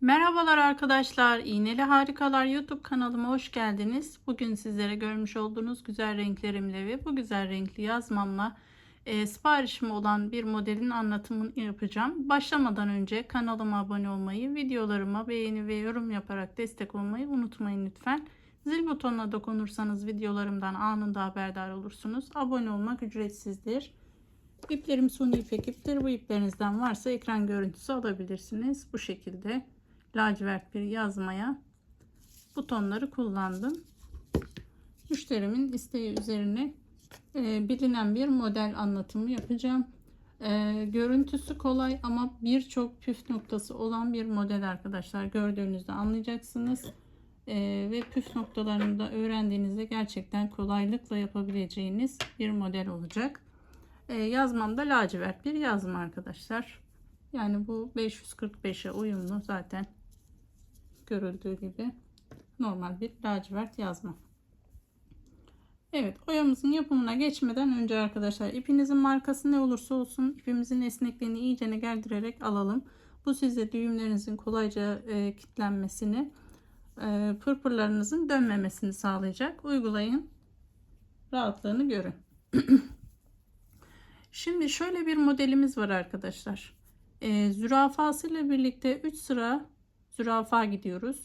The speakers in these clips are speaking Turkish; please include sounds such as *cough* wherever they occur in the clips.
Merhabalar arkadaşlar. İğneli Harikalar YouTube kanalıma hoş geldiniz. Bugün sizlere görmüş olduğunuz güzel renklerimle ve bu güzel renkli yazmamla e, siparişim olan bir modelin anlatımını yapacağım. Başlamadan önce kanalıma abone olmayı, videolarıma beğeni ve yorum yaparak destek olmayı unutmayın lütfen. Zil butonuna dokunursanız videolarımdan anında haberdar olursunuz. Abone olmak ücretsizdir. İplerim suni ipek ipleri. Bu iplerinizden varsa ekran görüntüsü alabilirsiniz. Bu şekilde lacivert bir yazmaya butonları kullandım. Müşterimin isteği üzerine e, bilinen bir model anlatımı yapacağım. E, görüntüsü kolay ama birçok püf noktası olan bir model arkadaşlar. Gördüğünüzde anlayacaksınız. E, ve püf noktalarını da öğrendiğinizde gerçekten kolaylıkla yapabileceğiniz bir model olacak. E, yazmam da lacivert bir yazma arkadaşlar. Yani bu 545'e uyumlu zaten görüldüğü gibi normal bir lacivert yazma. Evet oyamızın yapımına geçmeden önce arkadaşlar ipinizin markası ne olursa olsun ipimizin esnekliğini iyice gerdirerek alalım. Bu size düğümlerinizin kolayca e, kilitlenmesini e, pırpırlarınızın dönmemesini sağlayacak. Uygulayın. Rahatlığını görün. *clears throat* Şimdi şöyle bir modelimiz var arkadaşlar. E, zürafası ile birlikte 3 sıra zürafa gidiyoruz.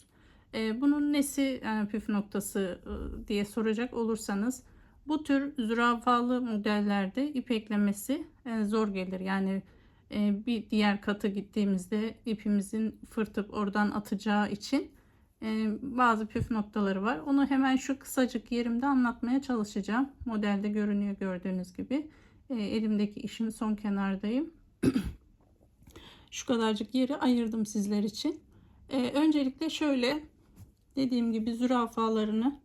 E, bunun nesi yani püf noktası e, diye soracak olursanız bu tür zürafalı modellerde ip eklemesi e, zor gelir. Yani e, bir diğer katı gittiğimizde ipimizin fırtıp oradan atacağı için e, bazı püf noktaları var. Onu hemen şu kısacık yerimde anlatmaya çalışacağım. Modelde görünüyor gördüğünüz gibi. E, elimdeki işin son kenardayım. *clears throat* şu kadarcık yeri ayırdım sizler için. E, öncelikle şöyle dediğim gibi zürafalarını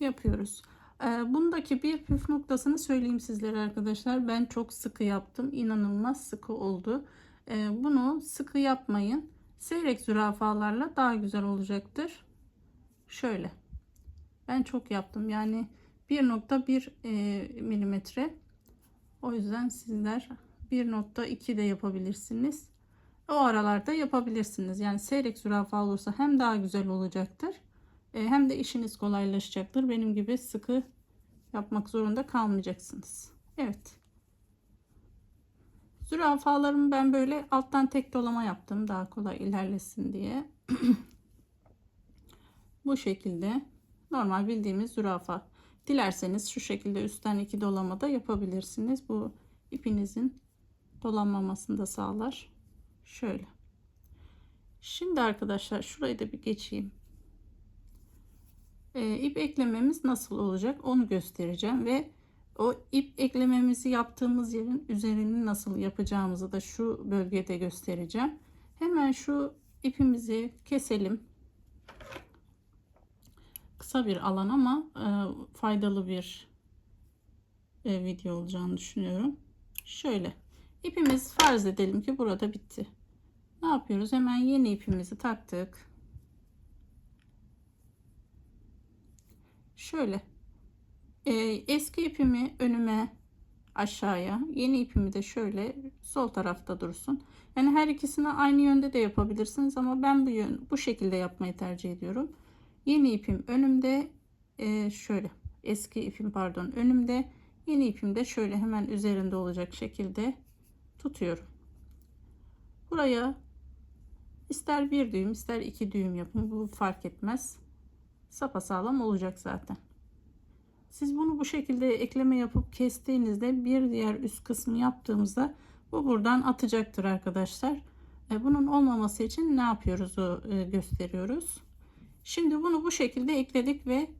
yapıyoruz. E, bundaki bir püf noktasını söyleyeyim sizlere arkadaşlar. Ben çok sıkı yaptım. İnanılmaz sıkı oldu. E, bunu sıkı yapmayın. Seyrek zürafalarla daha güzel olacaktır. Şöyle. Ben çok yaptım. Yani 1.1 e, milimetre. O yüzden sizler 1.2 de yapabilirsiniz. O aralarda yapabilirsiniz. Yani seyrek zürafa olursa hem daha güzel olacaktır. e, Hem de işiniz kolaylaşacaktır. Benim gibi sıkı yapmak zorunda kalmayacaksınız. Evet. Zürafalarımı ben böyle alttan tek dolama yaptım. Daha kolay ilerlesin diye. *clears throat* Bu şekilde normal bildiğimiz zürafa. Dilerseniz şu şekilde üstten iki dolama da yapabilirsiniz. Bu ipinizin dolanmamasını da sağlar. Şöyle. Şimdi arkadaşlar şurayı da bir geçeyim. Ee, ip eklememiz nasıl olacak onu göstereceğim ve o ip eklememizi yaptığımız yerin üzerini nasıl yapacağımızı da şu bölgede göstereceğim. Hemen şu ipimizi keselim. Kısa bir alan ama e, faydalı bir e, video olacağını düşünüyorum. Şöyle ipimiz farz edelim ki burada bitti. Ne yapıyoruz? Hemen yeni ipimizi taktık. Şöyle e, eski ipimi önüme aşağıya yeni ipimi de şöyle sol tarafta dursun. Yani her ikisini aynı yönde de yapabilirsiniz ama ben bu yön bu şekilde yapmayı tercih ediyorum. Yeni ipim önümde e, şöyle eski ipim pardon önümde yeni ipim de şöyle hemen üzerinde olacak şekilde tutuyorum. Buraya ister bir düğüm ister iki düğüm yapın bu fark etmez. Sapa sağlam olacak zaten. Siz bunu bu şekilde ekleme yapıp kestiğinizde bir diğer üst kısmı yaptığımızda bu buradan atacaktır arkadaşlar. E, bunun olmaması için ne yapıyoruz e, gösteriyoruz. Şimdi bunu bu şekilde ekledik ve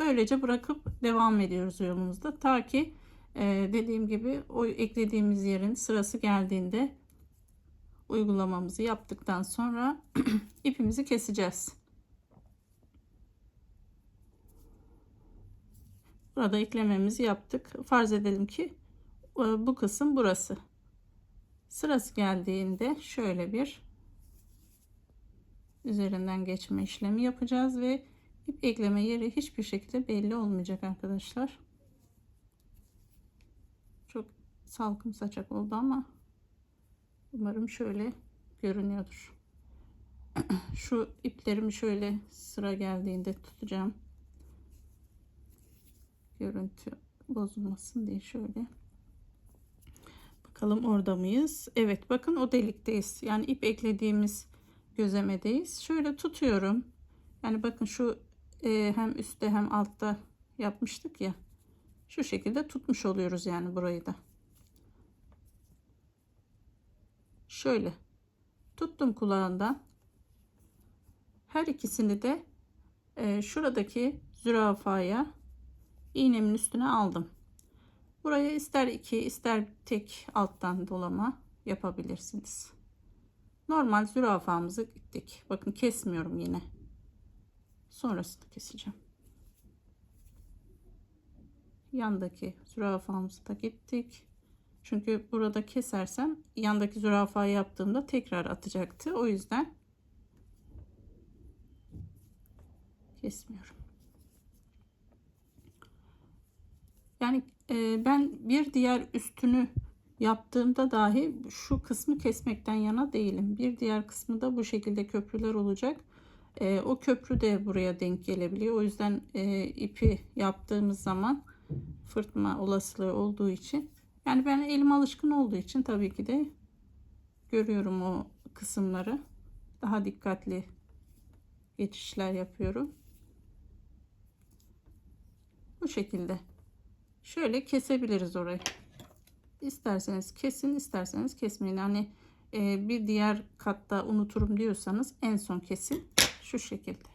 böylece bırakıp devam ediyoruz yolumuzda. Ta ki e, dediğim gibi o eklediğimiz yerin sırası geldiğinde uygulamamızı yaptıktan sonra *clears throat* ipimizi keseceğiz. Burada eklememizi yaptık. Farz edelim ki e, bu kısım burası. Sırası geldiğinde şöyle bir üzerinden geçme işlemi yapacağız ve ip ekleme yeri hiçbir şekilde belli olmayacak arkadaşlar. Çok salkım saçak oldu ama umarım şöyle görünüyordur. *clears throat* Şu iplerimi şöyle sıra geldiğinde tutacağım. Görüntü bozulmasın diye şöyle. Bakalım orada mıyız? Evet bakın o delikteyiz. Yani ip eklediğimiz gözemedeyiz. Şöyle tutuyorum. Yani bakın şu e, hem üstte hem altta yapmıştık ya. Şu şekilde tutmuş oluyoruz yani burayı da. Şöyle tuttum kulağından. Her ikisini de e, şuradaki zürafaya iğnemin üstüne aldım. Buraya ister iki ister tek alttan dolama yapabilirsiniz. Normal zürafamızı gittik. Bakın kesmiyorum yine. Sonrasında keseceğim. Yandaki zürafamızı da gittik. Çünkü burada kesersem yandaki zürafayı yaptığımda tekrar atacaktı. O yüzden kesmiyorum. Yani e, ben bir diğer üstünü yaptığımda dahi şu kısmı kesmekten yana değilim. Bir diğer kısmı da bu şekilde köprüler olacak. E, o köprü de buraya denk gelebiliyor. O yüzden e, ipi yaptığımız zaman fırtma olasılığı olduğu için yani ben elim alışkın olduğu için tabii ki de görüyorum o kısımları. Daha dikkatli geçişler yapıyorum. Bu şekilde. Şöyle kesebiliriz orayı. İsterseniz kesin, isterseniz kesmeyin. Hani e, bir diğer katta unuturum diyorsanız en son kesin. Şu şekilde.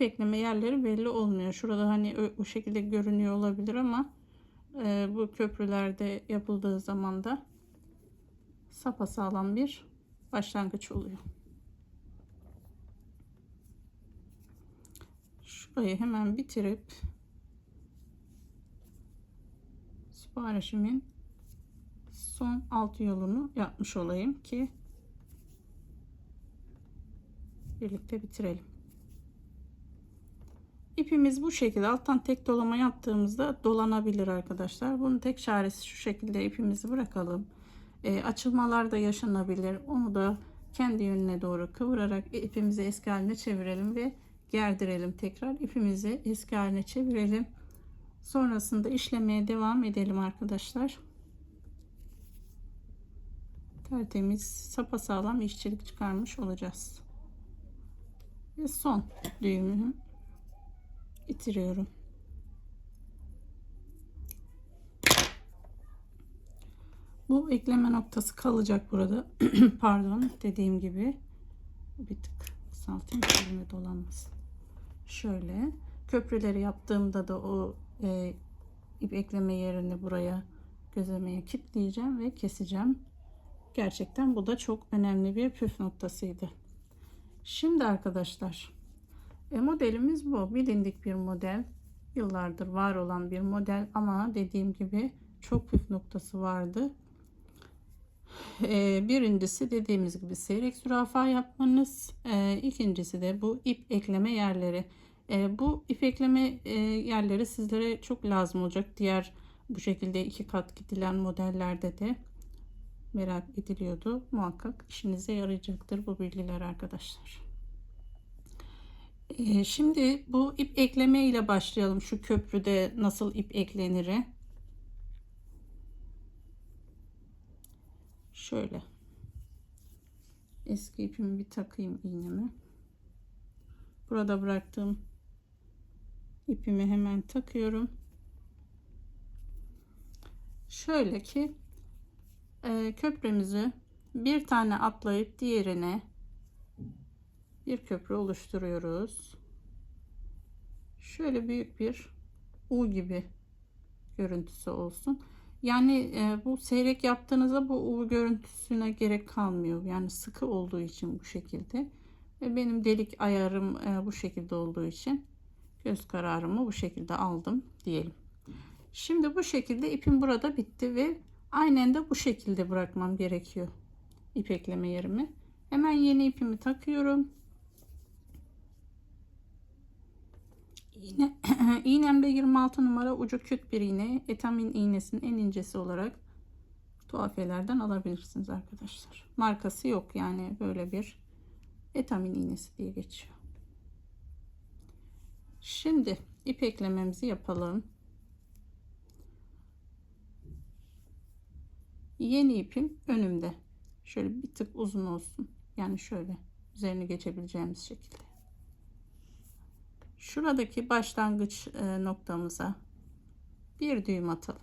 İp yerleri belli olmuyor. Şurada hani o şekilde görünüyor olabilir ama e, bu köprülerde yapıldığı zaman da sapasağlam bir başlangıç oluyor. Şurayı hemen bitirip siparişimin son alt yolunu yapmış olayım ki birlikte bitirelim. İpimiz bu şekilde alttan tek dolama yaptığımızda dolanabilir arkadaşlar. Bunun tek çaresi şu şekilde ipimizi bırakalım. E, açılmalar da yaşanabilir. Onu da kendi yönüne doğru kıvırarak ipimizi eski haline çevirelim ve gerdirelim tekrar. ipimizi eski haline çevirelim. Sonrasında işlemeye devam edelim arkadaşlar. Tertemiz sapasağlam işçilik çıkarmış olacağız. Ve son düğümü bitiriyorum. Bu ekleme noktası kalacak burada. *clears throat* Pardon dediğim gibi bir tık kısaltayım elime dolanmasın. Şöyle köprüleri yaptığımda da o e, ip ekleme yerini buraya gözlemeye kilitleyeceğim ve keseceğim. Gerçekten bu da çok önemli bir püf noktasıydı. Şimdi arkadaşlar e, modelimiz bu. Bilindik bir model. Yıllardır var olan bir model ama dediğim gibi çok püf noktası vardı. E, birincisi dediğimiz gibi seyrek zürafa yapmanız. E, ikincisi de bu ip ekleme yerleri. E, bu ip ekleme e, yerleri sizlere çok lazım olacak. Diğer bu şekilde iki kat gidilen modellerde de merak ediliyordu. Muhakkak işinize yarayacaktır bu bilgiler arkadaşlar. Ee, şimdi bu ip ekleme ile başlayalım. Şu köprüde nasıl ip eklenir? Şöyle. Eski ipimi bir takayım iğnemi. Burada bıraktığım ipimi hemen takıyorum. Şöyle ki e, köprümüzü bir tane atlayıp diğerine bir köprü oluşturuyoruz. Şöyle büyük bir U gibi görüntüsü olsun. Yani e, bu seyrek yaptığınızda bu U görüntüsüne gerek kalmıyor. Yani sıkı olduğu için bu şekilde. Ve benim delik ayarım e, bu şekilde olduğu için göz kararımı bu şekilde aldım diyelim. Şimdi bu şekilde ipim burada bitti ve aynen de bu şekilde bırakmam gerekiyor ip ekleme yerimi. Hemen yeni ipimi takıyorum. İğne, *clears throat* iğnemde 26 numara ucu küt bir iğne. Etamin iğnesinin en incesi olarak tuhafiyelerden alabilirsiniz arkadaşlar. Markası yok yani böyle bir etamin iğnesi diye geçiyor. Şimdi ip eklememizi yapalım. Yeni ipim önümde. Şöyle bir tık uzun olsun. Yani şöyle üzerine geçebileceğimiz şekilde. Şuradaki başlangıç e, noktamıza bir düğüm atalım.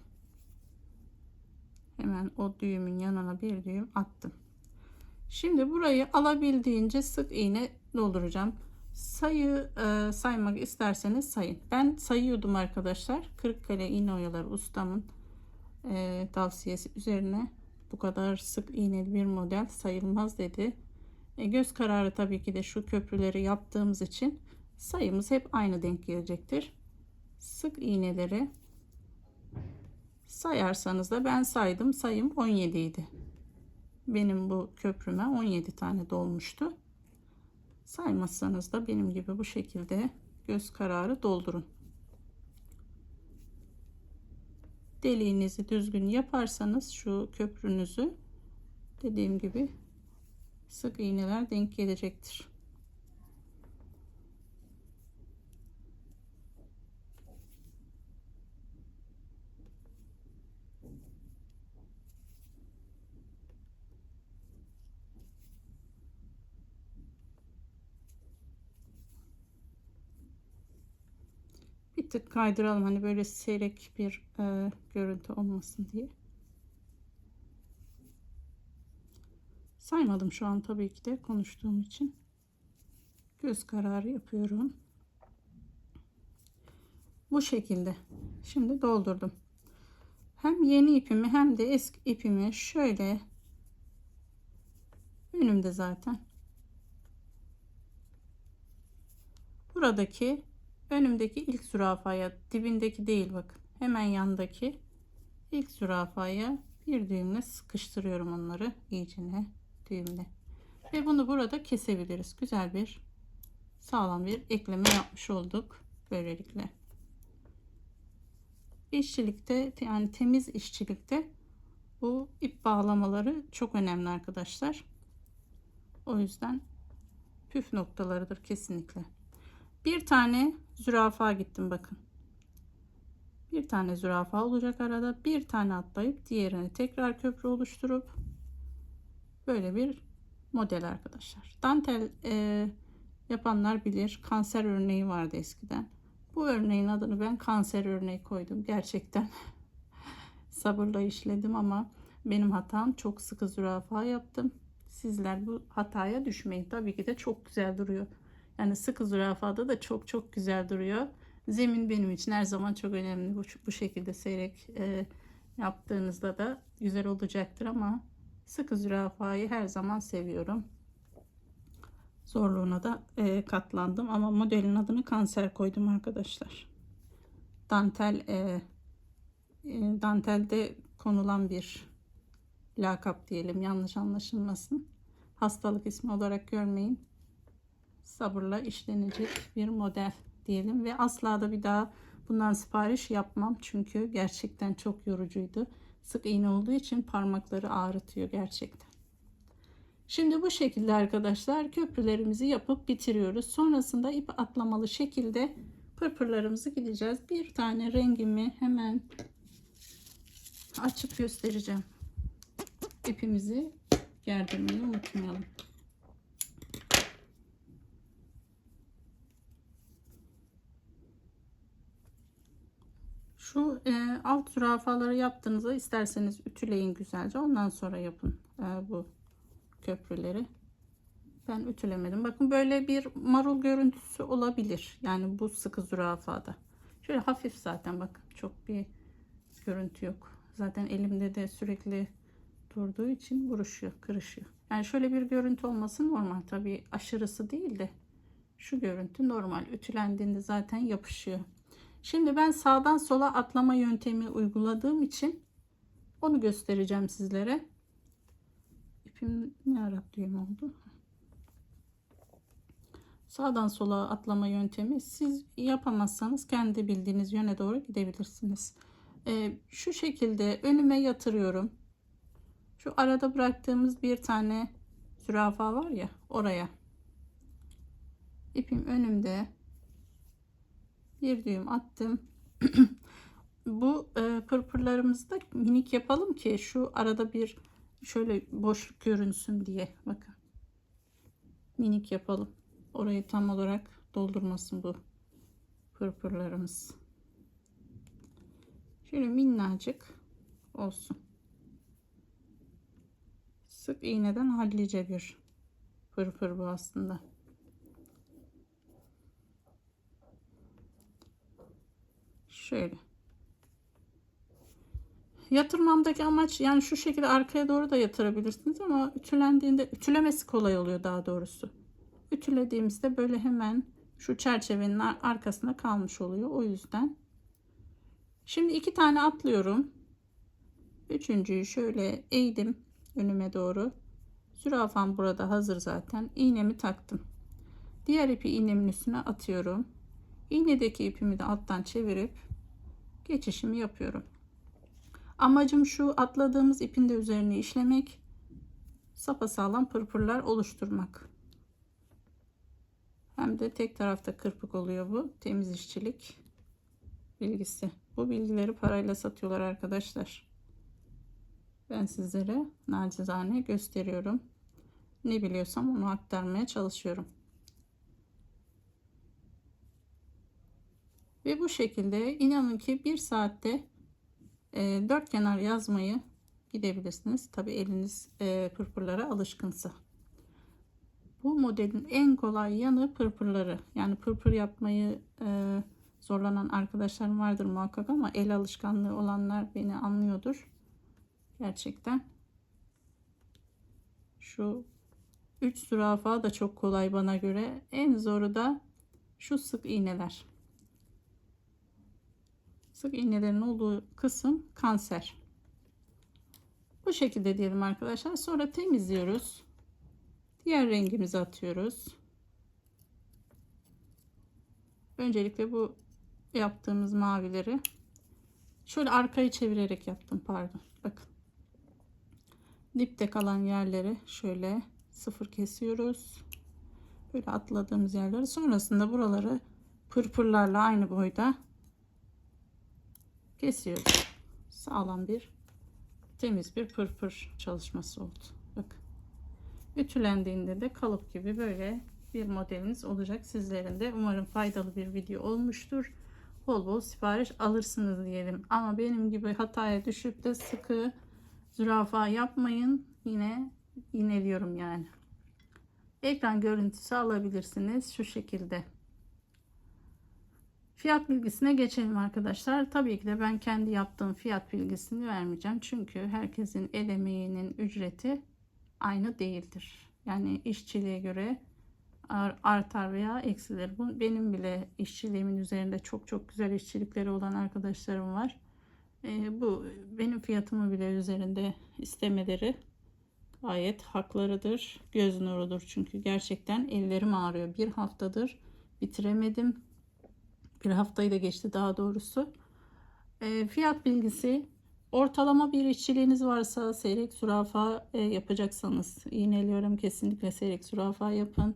Hemen o düğümün yanına bir düğüm attım. Şimdi burayı alabildiğince sık iğne dolduracağım. Sayı e, saymak isterseniz sayın. Ben sayıyordum arkadaşlar. Kırıkkale iğne oyaları ustamın e, tavsiyesi üzerine bu kadar sık iğneli bir model sayılmaz dedi. E, göz kararı tabii ki de şu köprüleri yaptığımız için sayımız hep aynı denk gelecektir. Sık iğneleri sayarsanız da ben saydım sayım 17 idi. Benim bu köprüme 17 tane dolmuştu. Saymazsanız da benim gibi bu şekilde göz kararı doldurun. Deliğinizi düzgün yaparsanız şu köprünüzü dediğim gibi sık iğneler denk gelecektir. Tık kaydıralım hani böyle seyrek bir e, görüntü olmasın diye. Saymadım şu an tabii ki de konuştuğum için. Göz kararı yapıyorum. Bu şekilde. Şimdi doldurdum. Hem yeni ipimi hem de eski ipimi şöyle önümde zaten. Buradaki önümdeki ilk zürafaya dibindeki değil bakın. Hemen yandaki ilk zürafaya bir düğümle sıkıştırıyorum onları iyicene düğümle. Ve bunu burada kesebiliriz. Güzel bir sağlam bir ekleme yapmış olduk böylelikle. İşçilikte yani temiz işçilikte bu ip bağlamaları çok önemli arkadaşlar. O yüzden püf noktalarıdır kesinlikle. Bir tane zürafa gittim bakın. Bir tane zürafa olacak arada. Bir tane atlayıp diğerini tekrar köprü oluşturup böyle bir model arkadaşlar. Dantel e, yapanlar bilir. Kanser örneği vardı eskiden. Bu örneğin adını ben kanser örneği koydum. Gerçekten *laughs* sabırla işledim ama benim hatam çok sıkı zürafa yaptım. Sizler bu hataya düşmeyin. Tabii ki de çok güzel duruyor. Yani sıkı zürafada da çok çok güzel duruyor. Zemin benim için her zaman çok önemli. Bu, bu şekilde seyrek e, yaptığınızda da güzel olacaktır ama sıkı zürafayı her zaman seviyorum. Zorluğuna da e, katlandım ama modelin adını kanser koydum arkadaşlar. Dantel e, e, dantelde konulan bir lakap diyelim yanlış anlaşılmasın. Hastalık ismi olarak görmeyin sabırla işlenecek bir model diyelim ve asla da bir daha bundan sipariş yapmam çünkü gerçekten çok yorucuydu. Sık iğne olduğu için parmakları ağrıtıyor gerçekten. Şimdi bu şekilde arkadaşlar köprülerimizi yapıp bitiriyoruz. Sonrasında ip atlamalı şekilde pırpırlarımızı gideceğiz. Bir tane rengimi hemen açıp göstereceğim. İpimizi gerdirmeyi unutmayalım. Şu e, alt zürafaları yaptığınızda isterseniz ütüleyin güzelce. Ondan sonra yapın e, bu köprüleri. Ben ütülemedim. Bakın böyle bir marul görüntüsü olabilir. Yani bu sıkı zürafada. Şöyle hafif zaten bakın çok bir görüntü yok. Zaten elimde de sürekli durduğu için buruşuyor, kırışıyor. Yani şöyle bir görüntü olması normal. Tabii aşırısı değil de şu görüntü normal. Ütülendiğinde zaten yapışıyor. Şimdi ben sağdan sola atlama yöntemi uyguladığım için onu göstereceğim sizlere. İpim ne ara düğüm oldu? sağdan sola atlama yöntemi. Siz yapamazsanız kendi bildiğiniz yöne doğru gidebilirsiniz. Ee, şu şekilde önüme yatırıyorum. Şu arada bıraktığımız bir tane zürafa var ya oraya. İpim önümde. Bir düğüm attım. *clears throat* Bu e, pırpırlarımızı da minik yapalım ki şu arada bir şöyle boşluk görünsün diye. Bakın. Minik yapalım. Orayı tam olarak doldurmasın bu pırpırlarımız. Şöyle minnacık olsun. Sık iğneden hallice bir pırpır bu aslında. Şöyle. Yatırmamdaki amaç yani şu şekilde arkaya doğru da yatırabilirsiniz ama ütülendiğinde ütülemesi kolay oluyor daha doğrusu. Ütülediğimizde böyle hemen şu çerçevenin arkasında kalmış oluyor. O yüzden. Şimdi iki tane atlıyorum. Üçüncüyü şöyle eğdim önüme doğru. Zürafam burada hazır zaten. İğnemi taktım. Diğer ipi iğnemin üstüne atıyorum. İğnedeki ipimi de alttan çevirip geçişimi yapıyorum. Amacım şu atladığımız ipin de üzerine işlemek. Sapasağlam pırpırlar oluşturmak. Hem de tek tarafta kırpık oluyor bu. Temiz işçilik bilgisi. Bu bilgileri parayla satıyorlar arkadaşlar. Ben sizlere nacizane gösteriyorum. Ne biliyorsam onu aktarmaya çalışıyorum. Ve bu şekilde inanın ki bir saatte e, dört kenar yazmayı gidebilirsiniz. Tabi eliniz e, pırpırlara alışkınsa. Bu modelin en kolay yanı pırpırları. Yani pırpır yapmayı e, zorlanan arkadaşlarım vardır muhakkak ama el alışkanlığı olanlar beni anlıyordur. Gerçekten. Şu 3 zürafa da çok kolay bana göre. En zoru da şu sık iğneler. Sık iğnelerin olduğu kısım kanser. Bu şekilde diyelim arkadaşlar. Sonra temizliyoruz. Diğer rengimizi atıyoruz. Öncelikle bu yaptığımız mavileri şöyle arkayı çevirerek yaptım pardon. Bakın. Dipte kalan yerleri şöyle sıfır kesiyoruz. Böyle atladığımız yerleri sonrasında buraları pırpırlarla aynı boyda kesiyoruz. Sağlam bir temiz bir pırpır çalışması oldu. Bakın. Ütülendiğinde de kalıp gibi böyle bir modeliniz olacak sizlerin de. Umarım faydalı bir video olmuştur. Bol bol sipariş alırsınız diyelim. Ama benim gibi hataya düşüp de sıkı zürafa yapmayın. Yine yineliyorum yani. Ekran görüntüsü alabilirsiniz şu şekilde. Fiyat bilgisine geçelim arkadaşlar. Tabii ki de ben kendi yaptığım fiyat bilgisini vermeyeceğim. Çünkü herkesin el emeğinin ücreti aynı değildir. Yani işçiliğe göre artar veya eksilir. Bu benim bile işçiliğimin üzerinde çok çok güzel işçilikleri olan arkadaşlarım var. E, bu benim fiyatımı bile üzerinde istemeleri gayet haklarıdır. Göz nurudur çünkü gerçekten ellerim ağrıyor. Bir haftadır bitiremedim. Bir haftayı da geçti daha doğrusu. E, fiyat bilgisi ortalama bir işçiliğiniz varsa seyrek zürafa e, yapacaksanız iğneliyorum kesinlikle seyrek zürafa yapın.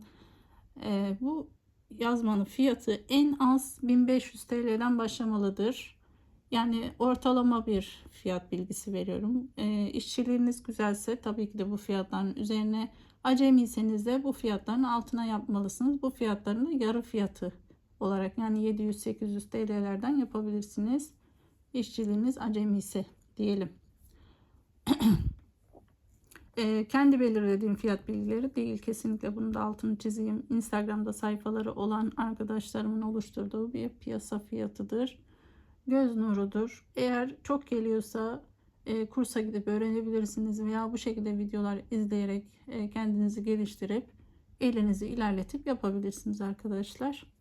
E, bu yazmanın fiyatı en az 1500 TL'den başlamalıdır. Yani ortalama bir fiyat bilgisi veriyorum. E, işçiliğiniz güzelse tabii ki de bu fiyatların üzerine acemiyseniz de bu fiyatların altına yapmalısınız. Bu fiyatların da yarı fiyatı olarak yani 700-800 TL'lerden yapabilirsiniz. İşçiliğiniz acemi ise diyelim. *clears throat* e, kendi belirlediğim fiyat bilgileri değil kesinlikle bunu da altını çizeyim. Instagram'da sayfaları olan arkadaşlarımın oluşturduğu bir piyasa fiyatıdır. Göz nurudur. Eğer çok geliyorsa e, kursa gidip öğrenebilirsiniz veya bu şekilde videolar izleyerek e, kendinizi geliştirip elinizi ilerletip yapabilirsiniz arkadaşlar.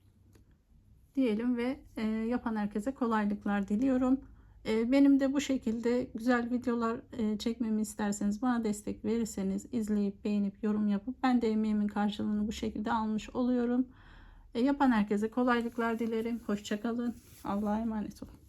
Diyelim ve e, yapan herkese kolaylıklar diliyorum. Ee, benim de bu şekilde güzel videolar e, çekmemi isterseniz bana destek verirseniz izleyip beğenip yorum yapıp ben de emeğimin karşılığını bu şekilde almış oluyorum. E, yapan herkese kolaylıklar dilerim. Hoşçakalın. Allah'a emanet olun.